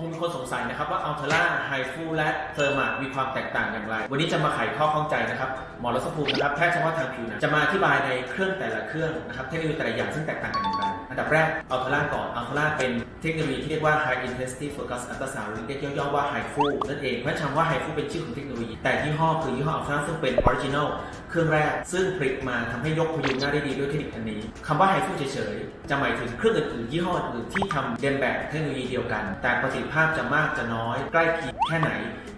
คงมีคนสงสัยนะครับว่าอัลเทล่าไฮฟูและเทอร์มามีความแตกต่างอย่างไร วันนี้จะมาไขข้อข้องใจนะครับหมอรัศภูมินะครับแพทย์เฉพาะทางผิวหนังจะมาอธิบายในเครื่องแต่ละเครื่องนะครับเทคโนโลยีแต่ละอย่างซึ่งแตกต่างกันอย่างไรอันดับแรกอัลเทล่าก่อนอัลเทล่าเป็นเทคโนโลยีที่เรียกว่า High Intensity Focus Ultrasound หรือเรียกย่อๆว่าไฮฟูนั่นเองเพราะคำว่าไฮฟูเป็นชื่อของเทคโนโลยี แต่ยี่ห้อคือยี่ห้ออัลตราซึ่งเป็นออริจินอลเครื่องแรก ซึ่งผลิตมาทำให้ยกพยุงหน้าได้ดีด้วยเทคนิคอันนี้คำว่าไฮฟูเฉยๆ จะหมายถึงเครื่องอื่นๆยี่ห้ออื่นที่ทำเรียนแบบเทคโนโลยีเดียวกัน แต่ประสิทธิภาพจะมากจะน้อยใกล้เคียงแค่ไหน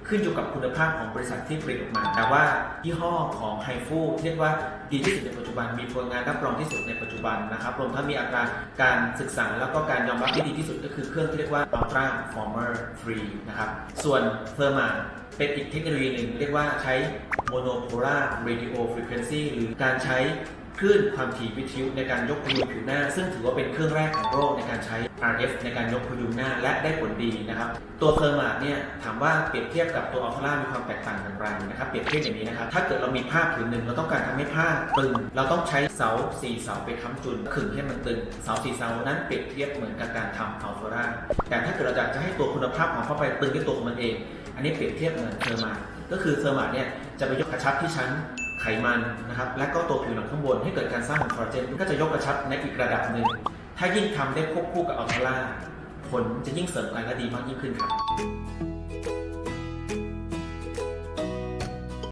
ขึ้นอยู่กับคุณภาพของบริษัทที่ผลิตออกมา แต่ว่ายี่ห้อของไฮฟูเรียกว่าดีที่สุดในปัจจุบันมีผลงานรับรองที่สุดในปัจจุบันนะครับรวมทั้งมีอัตราการศึกษาแล้วก็การยอมรับที่ดีที่สุดก็คือเครื่องที่เรียกว่า Ultra Former 3นะครับส่วนเ e อร์มาเป็นอีกเทคโนโลยีหนึ่งเรียกว่าใช้ Monopolar Radio Frequency หรือการใช้ คลื่นความถี่วิทยุในการยกพยุงผิวหน้า ซึ่งถือว่าเป็นเครื่องแรกของโลกในการใช้ RF ในการยกพยุงหน้าและได้ผลดีนะครับ ตัวเทอร์มาเนี่ยถามว่าเปรียบเทียบกับตัวอัลฟาร่ามีความแตกต่างอย่างไรนะครับ เปรียบเทียบอย่างนี้นะครับ ถ้าเกิดเรามีผ้าผืนหนึ่งเราต้องการทำให้ผ้าตึง เราต้องใช้เสาสี่เสาไปค้ำจุนขึงให้มันตึง เสาสี่เสานั้นเปรียบเทียบเหมือนกับการทำอัลฟาร่าแต่ถ้าเกิดเราอยากจะให้ตัวคุณภาพของผ้าไปตึงด้วยตัวของมันเอง อันนี้เปรียบเทียบเหมือนเทอร์มาก็คือเทอร์มาเนี่ยจะไปยกกระชับที่ชั้น ไขมันนะครับและก็ตัวผิวหนังข้างบนให้เกิดการสร้างของคอลลาเจนมันก็จะยกกระชับในอีกระดับหนึ่ง ถ้ายิ่งทำได้ควบคู่กับอัลตร้าผลจะยิ่งเสริมกันและดีมากยิ่งขึ้นครับ